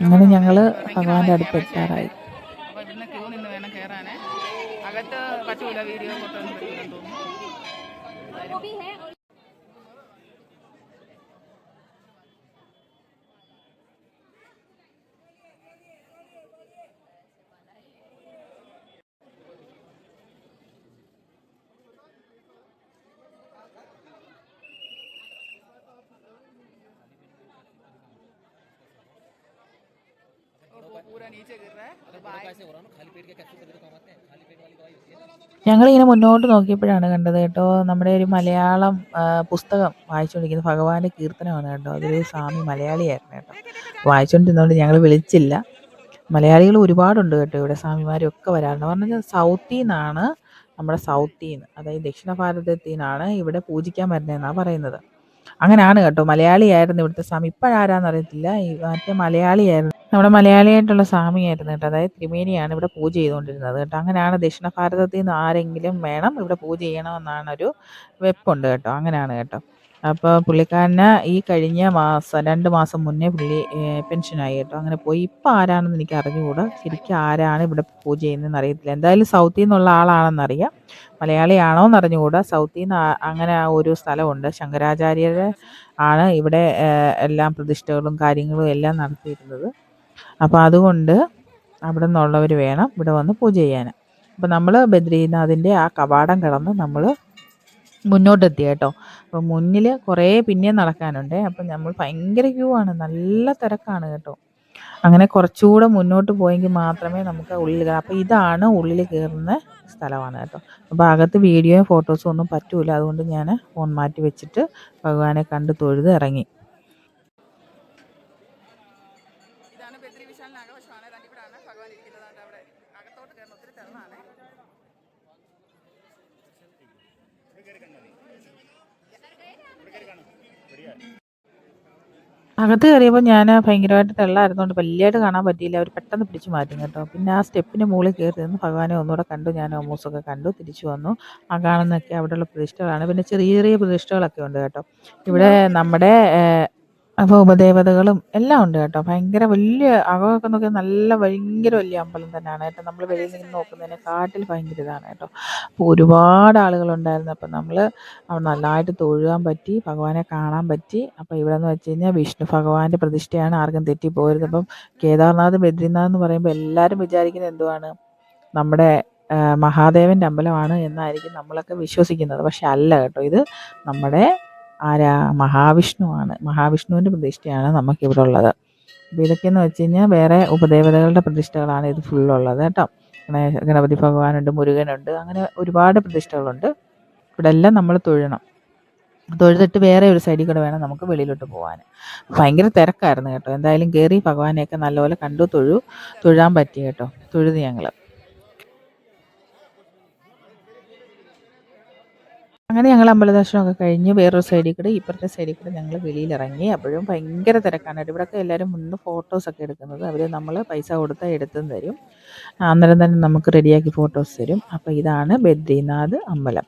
അങ്ങനെ ഞങ്ങൾ ഭഗവാന്റെ അടുത്ത് എത്താറായി. അകത്ത് പറ്റൂല വീഡിയോ नीचे गिर रहा है तो बाय ഞങ്ങളിങ്ങനെ മുന്നോട്ട് നോക്കിയപ്പോഴാണ് കണ്ടത് കേട്ടോ നമ്മുടെ ഒരു മലയാളം ആ, പുസ്തകം വായിച്ചുകൊണ്ടിരിക്കുന്നത് ഭഗവാന്റെ കീർത്തനമാണ് കേട്ടോ അതൊരു സ്വാമി മലയാളിയായിരുന്നു കേട്ടോ വായിച്ചുകൊണ്ടിരുന്നതുകൊണ്ട് ഞങ്ങൾ വിളിച്ചില്ല മലയാളികൾ ഒരുപാടുണ്ട് കേട്ടോ ഇവിടെ സ്വാമിമാരും ഒക്കെ വരാറുണ്ട് പറഞ്ഞാൽ സൗത്തിൽ നിന്നാണ് നമ്മുടെ സൗത്തിൽ നിന്ന് അതായത് ദക്ഷിണ ഭാരതത്തിൽ നിന്നാണ് ഇവിടെ പൂജിക്കാൻ വരുന്നതെന്നാണ് പറയുന്നത് അങ്ങനെയാണ് കേട്ടോ. മലയാളിയായിരുന്നു ഇവിടുത്തെ സ്വാമി. ഇപ്പോഴാരാന്ന് അറിയത്തില്ല. ഈ മറ്റേ മലയാളിയായിരുന്നു. നമ്മുടെ മലയാളിയായിട്ടുള്ള സ്വാമിയായിരുന്നു കേട്ടോ. അതായത് ത്രിവേണിയാണ് ഇവിടെ പൂജ ചെയ്തുകൊണ്ടിരുന്നത് കേട്ടോ. അങ്ങനെയാണ് ദക്ഷിണ ഭാരതത്തിൽ നിന്ന് ആരെങ്കിലും വേണം ഇവിടെ പൂജ ചെയ്യണമെന്നാണ് ഒരു വെപ്പുണ്ട് കേട്ടോ. അങ്ങനെയാണ് കേട്ടോ. അപ്പോൾ പുള്ളിക്കാരന് ഈ കഴിഞ്ഞ മാസം രണ്ട് മാസം മുന്നേ പുള്ളി പെൻഷനായി കേട്ടോ. അങ്ങനെ പോയി. ഇപ്പം ആരാണെന്ന് എനിക്ക് അറിഞ്ഞുകൂടാ. ശരിക്കും ആരാണ് ഇവിടെ പൂജ ചെയ്യുന്നതെന്ന് അറിയത്തില്ല. എന്തായാലും സൗത്തിൽ നിന്നുള്ള ആളാണെന്നറിയാം. മലയാളിയാണോ എന്ന് അറിഞ്ഞുകൂടാ. സൗത്തിൽ നിന്ന് അങ്ങനെ ഒരു സ്ഥലമുണ്ട്. ശങ്കരാചാര്യരെ ആണ് ഇവിടെ എല്ലാം പ്രതിഷ്ഠകളും കാര്യങ്ങളും എല്ലാം നടത്തിയിരുന്നത്. അപ്പോൾ അതുകൊണ്ട് അവിടെ നിന്നുള്ളവർ വേണം ഇവിടെ വന്ന് പൂജ ചെയ്യാൻ അപ്പോൾ നമ്മൾ ബദ്രീനാഥിന്റെ ആ കവാടം കടന്ന് നമ്മൾ മുന്നോട്ടെത്തി കേട്ടോ. അപ്പോൾ മുന്നിൽ കുറേ പിന്നെയും നടക്കാനുണ്ട്. അപ്പം നമ്മൾ ഭയങ്കര ക്യൂ ആണ്. നല്ല തിരക്കാണ് കേട്ടോ. അങ്ങനെ കുറച്ചുകൂടെ മുന്നോട്ട് പോയെങ്കിൽ മാത്രമേ നമുക്ക് ഉള്ളിൽ കയറാം അപ്പോൾ ഇതാണ് ഉള്ളിൽ കയറുന്ന സ്ഥലമാണ് കേട്ടോ. അപ്പോൾ അകത്ത് വീഡിയോയും ഫോട്ടോസും ഒന്നും പറ്റൂല. അതുകൊണ്ട് ഞാൻ ഫോൺ മാറ്റി വെച്ചിട്ട് ഭഗവാനെ കണ്ട് തൊഴുത് ഇറങ്ങി. അകത്ത് കയറിയപ്പോൾ ഞാൻ ഭയങ്കരമായിട്ട് തെള്ളായിരുന്നുകൊണ്ട് വലിയതായിട്ട് കാണാൻ പറ്റിയില്ല. അവർ പെട്ടെന്ന് പിടിച്ച് മാറ്റും കേട്ടോ. പിന്നെ ആ സ്റ്റെപ്പിന്റെ മുകളിൽ കയറി നിന്ന് ഭഗവാനെ ഒന്നുകൂടെ കണ്ടു. ഞാൻ ഓമോസൊക്കെ കണ്ടു. തിരിച്ചു വന്നു. ആ കാണുന്നൊക്കെ അവിടെയുള്ള പ്രതിഷ്ഠകളാണ്. പിന്നെ ചെറിയ ചെറിയ പ്രതിഷ്ഠകളൊക്കെ ഉണ്ട് കേട്ടോ. ഇവിടെ നമ്മുടെ അപ്പോൾ ഉപദേവതകളും എല്ലാം ഉണ്ട് കേട്ടോ. ഭയങ്കര വലിയ അകമൊക്കെ നോക്കിയാൽ നല്ല ഭയങ്കര വലിയ അമ്പലം തന്നെയാണ്. കേട്ടോ നമ്മൾ വെളിയിൽ നിന്ന് നോക്കുന്നതിനെ കാട്ടിൽ ഭയങ്കര ഇതാണ് കേട്ടോ. അപ്പോൾ ഒരുപാട് ആളുകളുണ്ടായിരുന്നു അപ്പം നമ്മൾ നല്ലതായിട്ട് തൊഴുകാൻ പറ്റി ഭഗവാനെ കാണാൻ പറ്റി. അപ്പോൾ ഇവിടെ എന്ന് വെച്ച് കഴിഞ്ഞാൽ വിഷ്ണു ഭഗവാന്റെ പ്രതിഷ്ഠയാണ്. ആർക്കും തെറ്റിപ്പോരുത് അപ്പം കേദാർനാഥ് ബദ്രിനാഥ് എന്ന് പറയുമ്പോൾ എല്ലാവരും വിചാരിക്കുന്നത് എന്തുവാണ്? നമ്മുടെ മഹാദേവന്റെ അമ്പലമാണ് എന്നായിരിക്കും നമ്മളൊക്കെ വിശ്വസിക്കുന്നത്. പക്ഷെ അല്ല കേട്ടോ. ഇത് നമ്മുടെ ആരാ? മഹാവിഷ്ണുവാണ് മഹാവിഷ്ണുവിന്റെ പ്രതിഷ്ഠയാണ് നമുക്കിവിടെ ഉള്ളത്. അപ്പോൾ ഇതൊക്കെയെന്ന് വെച്ച് കഴിഞ്ഞാൽ വേറെ ഉപദേവതകളുടെ പ്രതിഷ്ഠകളാണ് ഇത് ഫുള്ളുള്ളത് കേട്ടോ. ഗണേശ ഗണപതി ഭഗവാനുണ്ട് മുരുകനുണ്ട് അങ്ങനെ ഒരുപാട് പ്രതിഷ്ഠകളുണ്ട്. ഇവിടെ എല്ലാം നമ്മൾ തൊഴണം. തൊഴുതിട്ട് വേറെ ഒരു സൈഡിൽ കൂടെ വേണം നമുക്ക് വെളിയിലോട്ട് പോകാൻ ഭയങ്കര തിരക്കായിരുന്നു കേട്ടോ. എന്തായാലും കയറി ഭഗവാനെയൊക്കെ നല്ലപോലെ കണ്ടു തൊഴു തൊഴാൻ പറ്റി കേട്ടോ. തൊഴുത് ഞങ്ങൾ അങ്ങനെ ഞങ്ങൾ അമ്പലദർശനമൊക്കെ കഴിഞ്ഞ് വേറൊരു സൈഡിൽ കൂടെ ഇപ്പുറത്തെ സൈഡിൽ കൂടെ ഞങ്ങൾ വെളിയിലിറങ്ങി. അപ്പോഴും ഭയങ്കര തിരക്കാനായിട്ട് ഇവിടെയൊക്കെ എല്ലാവരും മുന്ന് ഫോട്ടോസൊക്കെ എടുക്കുന്നത്. അവർ നമ്മൾ പൈസ കൊടുത്താൽ എടുത്തും തരും. അന്നേരം തന്നെ നമുക്ക് റെഡിയാക്കി ഫോട്ടോസ് തരും. അപ്പോൾ ഇതാണ് ബദ്രീനാഥ് അമ്പലം.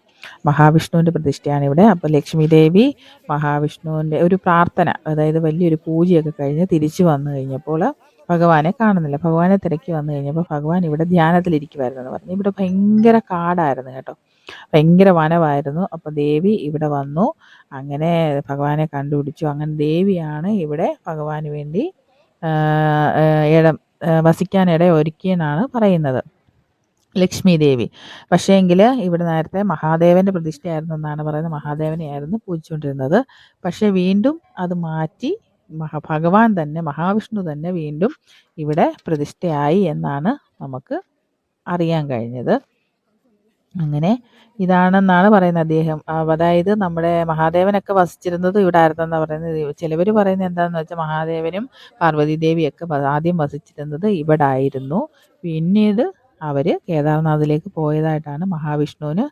മഹാവിഷ്ണുവിന്റെ പ്രതിഷ്ഠയാണ് ഇവിടെ. അപ്പോൾ ലക്ഷ്മി ദേവി മഹാവിഷ്ണുവിന്റെ ഒരു പ്രാർത്ഥന അതായത് വലിയൊരു പൂജയൊക്കെ കഴിഞ്ഞ് തിരിച്ചു വന്നു കഴിഞ്ഞപ്പോൾ ഭഗവാനെ കാണുന്നില്ല. ഭഗവാനെ തിരക്കി വന്നു കഴിഞ്ഞപ്പോൾ ഭഗവാൻ ഇവിടെ ധ്യാനത്തിലിരിക്കുമായിരുന്നു എന്ന് പറഞ്ഞു. ഇവിടെ ഭയങ്കര കാടായിരുന്നു കേട്ടോ. ഭയങ്കര വനമായിരുന്നു അപ്പോൾ ദേവി ഇവിടെ വന്നു. അങ്ങനെ ഭഗവാനെ കണ്ടുപിടിച്ചു. അങ്ങനെ ദേവിയാണ് ഇവിടെ ഭഗവാന് വേണ്ടി ഇടം വസിക്കാൻ വസിക്കാനിട ഒരുക്കിയെന്നാണ് പറയുന്നത്. ലക്ഷ്മി ദേവി. പക്ഷേ എങ്കിൽ ഇവിടെ നേരത്തെ മഹാദേവന്റെ പ്രതിഷ്ഠയായിരുന്നു എന്നാണ് പറയുന്നത്. മഹാദേവനെയായിരുന്നു പൂജിച്ചുകൊണ്ടിരുന്നത്. പക്ഷേ വീണ്ടും അത് മാറ്റി മഹാ ഭഗവാൻ തന്നെ മഹാവിഷ്ണു തന്നെ വീണ്ടും ഇവിടെ പ്രതിഷ്ഠയായി എന്നാണ് നമുക്ക് അറിയാൻ കഴിഞ്ഞത്. അങ്ങനെ ഇതാണെന്നാണ് പറയുന്നത് അദ്ദേഹം. അതായത് നമ്മുടെ മഹാദേവനൊക്കെ വസിച്ചിരുന്നത് ഇവിടെ ആയിരുന്നെന്നാണ് പറയുന്നത് ചിലവർ പറയുന്നത് എന്താണെന്ന് വെച്ചാൽ മഹാദേവനും പാർവതി ദേവിയൊക്കെ ആദ്യം വസിച്ചിരുന്നത് ഇവിടെ ആയിരുന്നു പിന്നീട് അവർ കേദാർനാഥിലേക്ക് പോയതായിട്ടാണ് മഹാവിഷ്ണുവിന്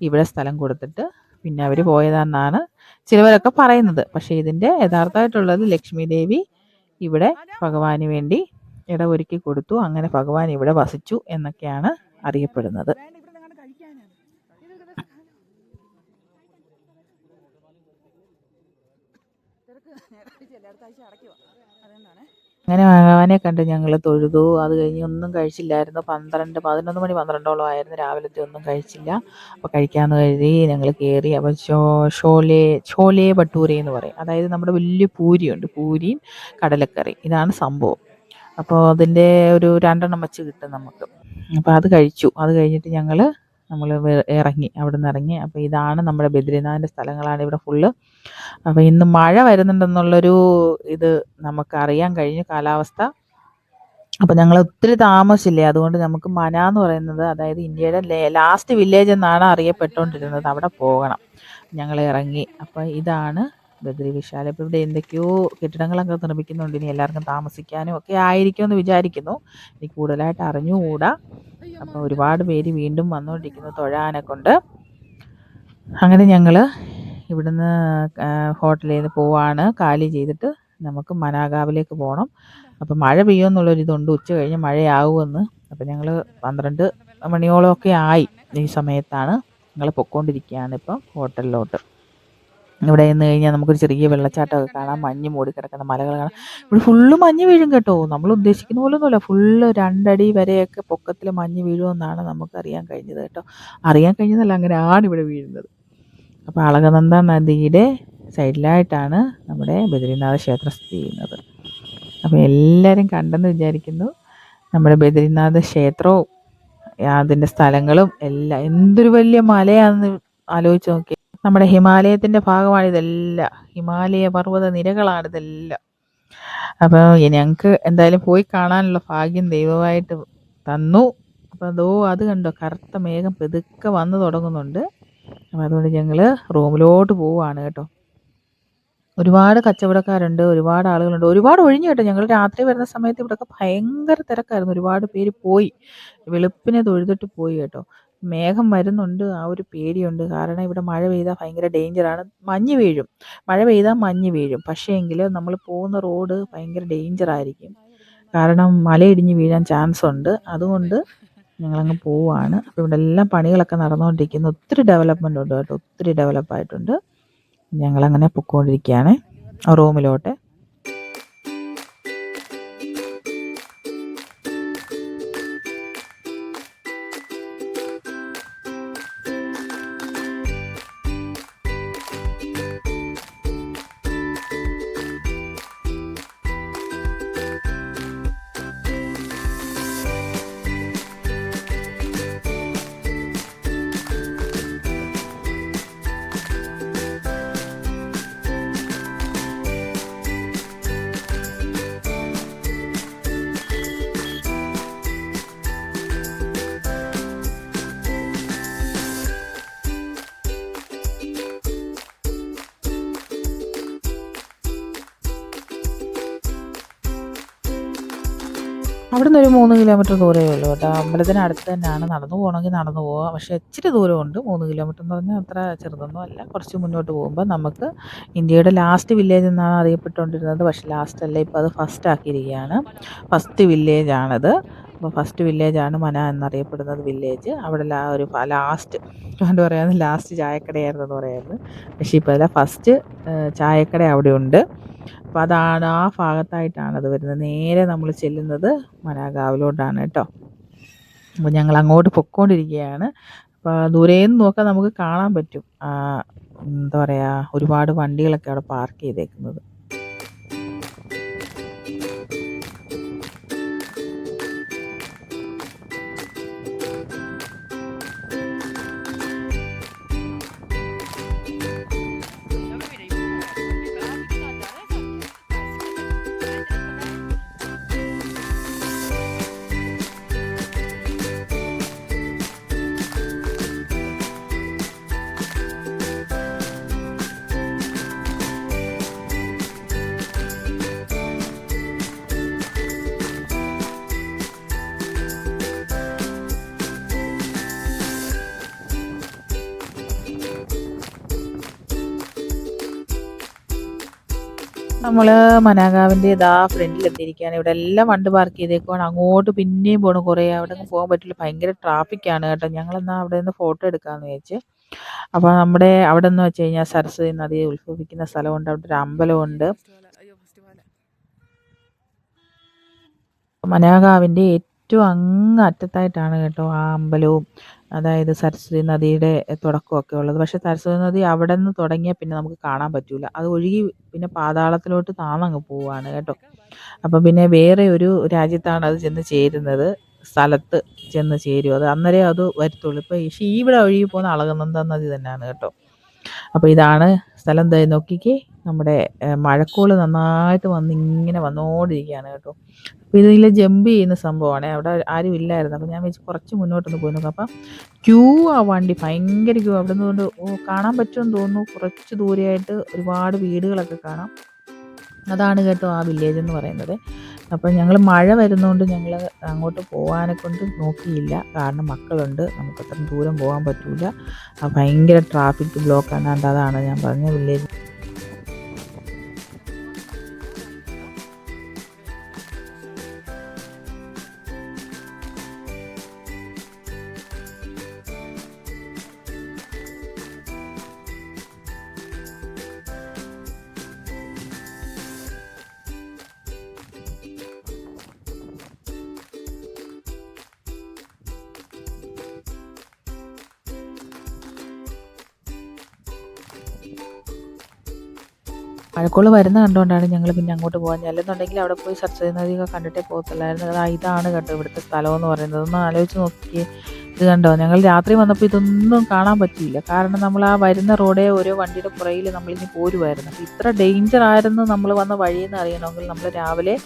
ഇവിടെ സ്ഥലം കൊടുത്തിട്ട് പിന്നെ അവർ പോയതെന്നാണ് ചിലവരൊക്കെ പറയുന്നത്. പക്ഷേ ഇതിന്റെ യഥാർത്ഥമായിട്ടുള്ളത് ലക്ഷ്മി ദേവി ഇവിടെ ഭഗവാന് വേണ്ടി ഇട ഒരുക്കി കൊടുത്തു. അങ്ങനെ ഭഗവാൻ ഇവിടെ വസിച്ചു എന്നൊക്കെയാണ് അറിയപ്പെടുന്നത് വേണ്ട ഇവിടെ നിങ്ങളുടെ കഴിക്കാനാണ് ഇത് ഇവിടെ തിരക്ക് ഞായറാഴ്ചയല്ലേ അടുത്ത ആഴ്ച അടയ്ക്കുക അതുകൊണ്ടാണ് അങ്ങനെ ഭഗവാനെ കണ്ട് ഞങ്ങൾ തൊഴുതു. അത് കഴിഞ്ഞ് ഒന്നും കഴിച്ചില്ലായിരുന്നു. പന്ത്രണ്ട് പതിനൊന്ന് മണി പന്ത്രണ്ടോളം ആയിരുന്നു. രാവിലത്തെ ഒന്നും കഴിച്ചില്ല. അപ്പോൾ കഴിക്കാമെന്ന് കരുതി ഞങ്ങൾ കയറി അപ്പോൾ ഷോലെ ഭട്ടൂരി ഭട്ടൂര എന്ന് പറയും. അതായത് നമ്മുടെ വലിയ പൂരിയുണ്ട്. പൂരിയും കടലക്കറി. ഇതാണ് സംഭവം. അപ്പോൾ അതിന്റെ ഒരു രണ്ടെണ്ണം വെച്ച് കിട്ടും നമുക്ക്. അപ്പോൾ അത് കഴിച്ചു. അത് കഴിഞ്ഞിട്ട് ഞങ്ങൾ നമ്മൾ ഇറങ്ങി അവിടെ നിന്ന് ഇറങ്ങി. അപ്പോൾ ഇതാണ് നമ്മുടെ ബദ്രീനാഥിന്റെ സ്ഥലങ്ങളാണ് ഇവിടെ ഫുള്ള് അപ്പോൾ ഇന്ന് മഴ വരുന്നുണ്ടെന്നുള്ളൊരു ഇത് നമുക്കറിയാൻ കഴിഞ്ഞു കാലാവസ്ഥ. അപ്പോൾ ഞങ്ങൾ ഒത്തിരി താമസിച്ചില്ലേ? അതുകൊണ്ട് നമുക്ക് മന എന്ന് പറയുന്നത് അതായത് ഇന്ത്യയുടെ ലാസ്റ്റ് വില്ലേജ് എന്നാണ് അറിയപ്പെട്ടുകൊണ്ടിരുന്നത്. അവിടെ പോകണം. ഞങ്ങൾ ഇറങ്ങി. അപ്പോൾ ഇതാണ് ബദ്രി വിശാല ഇപ്പോൾ ഇവിടെ എന്തൊക്കെയോ കെട്ടിടങ്ങളൊക്കെ നിർമ്മിക്കുന്നുണ്ട്. ഇനി എല്ലാവർക്കും താമസിക്കാനും ഒക്കെ ആയിരിക്കുമെന്ന് വിചാരിക്കുന്നു. എനിക്ക് കൂടുതലായിട്ട് അറിഞ്ഞുകൂടാ. അപ്പോൾ ഒരുപാട് പേര് വീണ്ടും വന്നുകൊണ്ടിരിക്കുന്നു തൊഴാനെ കൊണ്ട് അങ്ങനെ ഞങ്ങൾ ഇവിടുന്ന് ഹോട്ടലിൽ നിന്ന് പോവാണ്. കാലി ചെയ്തിട്ട് നമുക്ക് മനാഗാവിലേക്ക് പോകണം അപ്പം മഴ പെയ്യുമെന്നുള്ളൊരിതുണ്ട്. ഉച്ച കഴിഞ്ഞ് മഴയാവുമെന്ന്. അപ്പം ഞങ്ങൾ പന്ത്രണ്ട് മണിയോളമൊക്കെ ആയി ഈ സമയത്താണ്. ഞങ്ങൾ പൊക്കോണ്ടിരിക്കുകയാണ് ഇപ്പം ഹോട്ടലിലോട്ട്. ഇവിടെ നിന്ന് കഴിഞ്ഞാൽ നമുക്കൊരു ചെറിയ വെള്ളച്ചാട്ടമൊക്കെ കാണാം. മഞ്ഞ് മൂടിക്കിടക്കുന്ന മലകൾ കാണാം. ഇവിടെ ഫുള്ള് മഞ്ഞ് വീഴും കേട്ടോ. നമ്മൾ ഉദ്ദേശിക്കുന്ന പോലെ ഒന്നുമില്ല ഫുള്ള് രണ്ടടി വരെയൊക്കെ പൊക്കത്തിൽ മഞ്ഞ് വീഴുമെന്നാണ് നമുക്ക് അറിയാൻ കഴിഞ്ഞത് കേട്ടോ. അറിയാൻ കഴിഞ്ഞതല്ല ആണ് ഇവിടെ വീഴുന്നത്. അപ്പോൾ അളകനന്ദ നദിയുടെ സൈഡിലായിട്ടാണ് നമ്മുടെ ബദ്രീനാഥ ക്ഷേത്രം സ്ഥിതി ചെയ്യുന്നത്. അപ്പോൾ എല്ലാവരും കണ്ടെന്ന് വിചാരിക്കുന്നു നമ്മുടെ ബദ്രീനാഥ ക്ഷേത്രവും അതിന്റെ സ്ഥലങ്ങളും എല്ലാം എന്തൊരു വലിയ മലയാണെന്ന് ആലോചിച്ച് നോക്കി നമ്മുടെ ഹിമാലയത്തിന്റെ ഭാഗമാണ് ഇതെല്ലാം. ഹിമാലയ പർവത നിരകളാണ് ഇതെല്ലാം. അപ്പോൾ ഞങ്ങൾക്ക് എന്തായാലും പോയി കാണാനുള്ള ഭാഗ്യം ദൈവമായിട്ട് തന്നു. അപ്പോൾ അതോ അത് കണ്ടോ കറുത്ത മേഘം പെതുക്കെ വന്നു തുടങ്ങുന്നുണ്ട്. അപ്പോൾ അതുകൊണ്ട് ഞങ്ങൾ റൂമിലോട്ട് പോവുകയാണ് കേട്ടോ. ഒരുപാട് കച്ചവടക്കാരുണ്ട് ഒരുപാട് ആളുകളുണ്ട്. ഒരുപാട് ഒഴിഞ്ഞു കേട്ടോ. ഞങ്ങൾ രാത്രി വരുന്ന സമയത്ത് ഇവിടെയൊക്കെ ഭയങ്കര തിരക്കായിരുന്നു. ഒരുപാട് പേര് പോയി. വെളുപ്പിനെ തൊഴുതിട്ട് പോയി കേട്ടോ. മേഘം വരുന്നുണ്ട്. ആ ഒരു പേടിയുണ്ട്. കാരണം ഇവിടെ മഴ പെയ്താൽ ഭയങ്കര ഡേഞ്ചറാണ് മഞ്ഞ് വീഴും. മഴ പെയ്താൽ മഞ്ഞ് വീഴും. പക്ഷേ എങ്കിൽ നമ്മൾ പോകുന്ന റോഡ് ഭയങ്കര ഡേഞ്ചറായിരിക്കും കാരണം മലയിടിഞ്ഞ് വീഴാൻ ചാൻസ് ഉണ്ട്. അതുകൊണ്ട് ഞങ്ങളങ്ങ് പോവുകയാണ് അപ്പോൾ ഇവിടെ എല്ലാം പണികളൊക്കെ നടന്നുകൊണ്ടിരിക്കുന്നു ഒത്തിരി ഡെവലപ്മെന്റ് ഉണ്ട് കേട്ടോ. ഒത്തിരി ഡെവലപ്പായിട്ടുണ്ട് ഞങ്ങളങ്ങനെ പൊയ്ക്കൊണ്ടിരിക്കുകയാണ് റൂമിലോട്ട് അവിടുന്ന് ഒരു മൂന്ന് കിലോമീറ്റർ ദൂരമേ ഉള്ളൂ കേട്ടോ. അമ്പലത്തിന് അടുത്ത് തന്നെയാണ്. നടന്നു പോകണമെങ്കിൽ നടന്നു പോവാം. പക്ഷേ ഇച്ചിരി ദൂരമുണ്ട്. മൂന്ന് കിലോമീറ്റർ എന്ന് പറഞ്ഞാൽ അത്ര ചെറുതൊന്നും അല്ല. കുറച്ച് മുന്നോട്ട് പോകുമ്പോൾ നമുക്ക് ഇന്ത്യയുടെ ലാസ്റ്റ് വില്ലേജ് എന്നാണ് അറിയപ്പെട്ടുകൊണ്ടിരുന്നത്. പക്ഷേ ലാസ്റ്റ് അല്ല. ഇപ്പോൾ അത് ഫസ്റ്റ് ആക്കിയിരിക്കുകയാണ്. ഫസ്റ്റ് വില്ലേജ് ആണത്. അപ്പോൾ ഫസ്റ്റ് വില്ലേജാണ് മന എന്നറിയപ്പെടുന്നത് വില്ലേജ് അവിടെ ലാ ഒരു ലാസ്റ്റ് എന്താ പറയുക ലാസ്റ്റ് ചായക്കടയായിരുന്നു എന്ന് പറയുന്നത്. പക്ഷേ ഇപ്പോൾ അല്ല ഫസ്റ്റ് ചായക്കട അവിടെ ഉണ്ട്. അപ്പോൾ അതാണ് ആ ഭാഗത്തായിട്ടാണ് അത് വരുന്നത്. നേരെ നമ്മൾ ചെല്ലുന്നത് മനാഗാവിലോട്ടാണ് കേട്ടോ. അപ്പോൾ ഞങ്ങൾ അങ്ങോട്ട് പൊക്കോണ്ടിരിക്കുകയാണ് അപ്പോൾ ദൂരേന്ന് നോക്കാൻ നമുക്ക് കാണാൻ പറ്റും. എന്താ പറയുക ഒരുപാട് വണ്ടികളൊക്കെ അവിടെ പാർക്ക് ചെയ്തേക്കുന്നത്. നമ്മൾ മനാകാവിന്റെ ഇതാ ഫ്രണ്ടിൽ എത്തിയിരിക്കുകയാണ്. ഇവിടെ എല്ലാം വണ്ടി പാർക്ക് ചെയ്തേക്കുവാണ്. അങ്ങോട്ട് പിന്നെയും പോകണം കുറേ. അവിടെ പോകാൻ പറ്റില്ല. ഭയങ്കര ട്രാഫിക്കാണ് കേട്ടോ. ഞങ്ങളെന്നാൽ അവിടെ നിന്ന് ഫോട്ടോ എടുക്കാമെന്ന് വിചാരിച്ച്. അപ്പോൾ നമ്മുടെ അവിടെ നിന്ന് വെച്ച് കഴിഞ്ഞാൽ സരസ്വതി നദി ഉത്ഭവിക്കുന്ന സ്ഥലമുണ്ട്. അവിടെ ഒരു അമ്പലമുണ്ട്. മനാകാവിന്റെ ഏറ്റവും അങ്ങ് അറ്റത്തായിട്ടാണ് കേട്ടോ ആ അമ്പലവും അതായത് സരസ്വതി നദിയുടെ തുടക്കമൊക്കെ ഉള്ളത്. പക്ഷേ സരസ്വതി നദി അവിടെ നിന്ന് തുടങ്ങിയാൽ പിന്നെ നമുക്ക് കാണാൻ പറ്റൂല. അത് ഒഴുകി പിന്നെ പാതാളത്തിലോട്ട് താന്നങ്ങ് പോവാണ് കേട്ടോ. അപ്പം പിന്നെ വേറെ ഒരു രാജ്യത്താണ് അത് ചെന്ന് ചേരുന്നത്. സ്ഥലത്ത് ചെന്ന് ചേരും. അത് അന്നേരം അത് വരത്തുള്ളൂ. ഈ ഇവിടെ ഒഴുകി പോകുന്ന അളകനന്ദ നദി തന്നെയാണ് കേട്ടോ. അപ്പോൾ ഇതാണ് സ്ഥലം ദേ നോക്കിക്കേ. നമ്മുടെ മഴക്കോൾ നന്നായിട്ട് വന്ന് ഇങ്ങനെ വന്നുകൊണ്ടിരിക്കുകയാണ് കേട്ടോ അപ്പോൾ ഇതിൽ ജമ്പ് ചെയ്യുന്ന സംഭവമാണ്. അവിടെ ആരും ഇല്ലായിരുന്നു. അപ്പോൾ ഞാൻ വെച്ച് കുറച്ച് മുന്നോട്ടൊന്ന് പോയി നോക്കാം. അപ്പം ക്യൂ ആ വണ്ടി ഭയങ്കര ക്യൂ. അവിടെ നിന്ന് ഓ കാണാൻ പറ്റുമെന്ന് തോന്നുന്നു. കുറച്ച് ദൂരെയായിട്ട് ഒരുപാട് വീടുകളൊക്കെ കാണാം. അതാണ് കേട്ടോ ആ വില്ലേജ് എന്ന് പറയുന്നത്. അപ്പം ഞങ്ങൾ മഴ വരുന്നതുകൊണ്ട് ഞങ്ങൾ അങ്ങോട്ട് പോകാനെ കൊണ്ട് നോക്കിയില്ല. കാരണം മക്കളുണ്ട്. നമുക്ക് അത്രയും ദൂരം പോകാൻ പറ്റില്ല ഭയങ്കര ട്രാഫിക് ബ്ലോക്ക് കണ്ട് അതാണ് ഞാൻ പറഞ്ഞ വില്ലേജ് മഴക്കോൾ വരുന്ന കണ്ടുകൊണ്ടാണ് ഞങ്ങൾ പിന്നെ അങ്ങോട്ട് പോകാൻ അല്ലെന്നുണ്ടെങ്കിൽ അവിടെ പോയി സെർച്ച് ചെയ്യുന്നതൊക്കെ കണ്ടിട്ടേ പോകത്തില്ലായിരുന്നു അതാ ഇതാണ് കേട്ടോ ഇവിടുത്തെ സ്ഥലം എന്ന് പറയുന്നത്. ഒന്ന് ആലോചിച്ച് നോക്കി ഇത് കണ്ടോ? ഞങ്ങൾ രാത്രി വന്നപ്പോൾ ഇതൊന്നും കാണാൻ പറ്റിയില്ല. കാരണം നമ്മൾ ആ വരുന്ന റോഡേ ഓരോ വണ്ടിയുടെ പുറയിൽ നമ്മളിനി പോരുമായിരുന്നു അപ്പോൾ ഇത്ര ഡേഞ്ചർ ആയിരുന്നു നമ്മൾ വന്ന വഴിയെന്ന് അറിയണമെങ്കിൽ നമ്മൾ രാവിലെ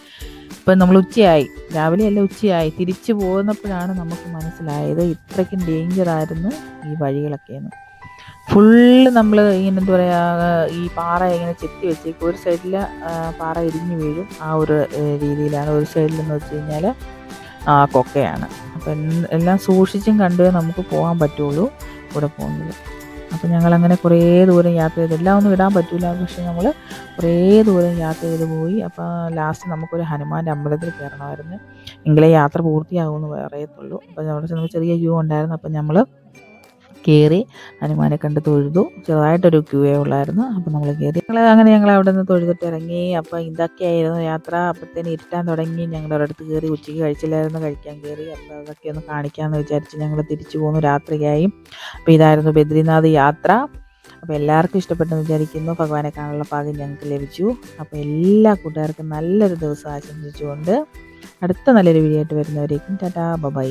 ഇപ്പം നമ്മൾ ഉച്ചയായി. രാവിലെ അല്ല ഉച്ചയായി. തിരിച്ചു പോകുന്നപ്പോഴാണ് നമുക്ക് മനസ്സിലായത് ഇത്രയ്ക്കും ഡേഞ്ചർ ആയിരുന്നു ഈ വഴികളൊക്കെയെന്ന്. ഫുള്ള് നമ്മൾ ഇങ്ങനെ എന്താ പറയുക ഈ പാറ ഇങ്ങനെ ചെത്തി വെച്ചേക്കും. ഒരു സൈഡിൽ പാറ ഇരിഞ്ഞു വീഴും. ആ ഒരു രീതിയിലാണ്. ഒരു സൈഡിലെന്ന് വെച്ച് കഴിഞ്ഞാൽ ആ കൊക്കയാണ്. അപ്പം എല്ലാം സൂക്ഷിച്ചും കണ്ടേ നമുക്ക് പോകാൻ പറ്റുള്ളൂ ഇവിടെ പോകുന്നത്. അപ്പം ഞങ്ങളങ്ങനെ കുറേ ദൂരം യാത്ര ചെയ്ത് എല്ലാം ഒന്നും ഇടാൻ പറ്റില്ല പക്ഷെ നമ്മൾ കുറേ ദൂരം യാത്ര ചെയ്ത് പോയി. അപ്പോൾ ലാസ്റ്റ് നമുക്കൊരു ഹനുമാന്റെ അമ്പലത്തിൽ കയറണമായിരുന്നു. എങ്കിലേ യാത്ര പൂർത്തിയാകുമെന്ന് പറയത്തുള്ളൂ. അപ്പോൾ അവിടെ ചെന്നപ്പോൾ ചെറിയ ക്യൂ ഉണ്ടായിരുന്നു. അപ്പം നമ്മൾ കയറി ഹനുമാനെ കണ്ട് തൊഴുതു. ചെറുതായിട്ടൊരു ക്യൂവേ ഉള്ളായിരുന്നു. അപ്പോൾ നമ്മൾ കയറി. ഞങ്ങൾ അങ്ങനെ ഞങ്ങൾ അവിടെ നിന്ന് തൊഴുതിട്ട് ഇറങ്ങി. അപ്പോൾ ഇതൊക്കെയായിരുന്നു യാത്ര. അപ്പോഴത്തേന് ഇരുട്ടാൻ തുടങ്ങി. ഞങ്ങൾ അവിടെ കയറി ഉച്ചയ്ക്ക് കഴിച്ചില്ലായിരുന്നു. കഴിക്കാൻ കയറി. അപ്പോൾ അതൊക്കെ ഒന്ന് കാണിക്കാമെന്ന് വിചാരിച്ച് ഞങ്ങൾ തിരിച്ചു പോന്നു രാത്രിയായി. അപ്പോൾ ഇതായിരുന്നു ബദ്രിനാഥ് യാത്ര. അപ്പോൾ എല്ലാവർക്കും ഇഷ്ടപ്പെട്ടെന്ന് വിചാരിക്കുന്നു. ഭഗവാനെ കാണാനുള്ള ഭാഗ്യം ഞങ്ങൾക്ക് ലഭിച്ചു. അപ്പോൾ എല്ലാ കൂട്ടുകാർക്കും നല്ലൊരു ദിവസം ആശംസിച്ചുകൊണ്ട് അടുത്ത നല്ലൊരു വീഡിയോ ആയിട്ട് വരുന്നവരേക്കും ടാറ്റാ. ബൈ.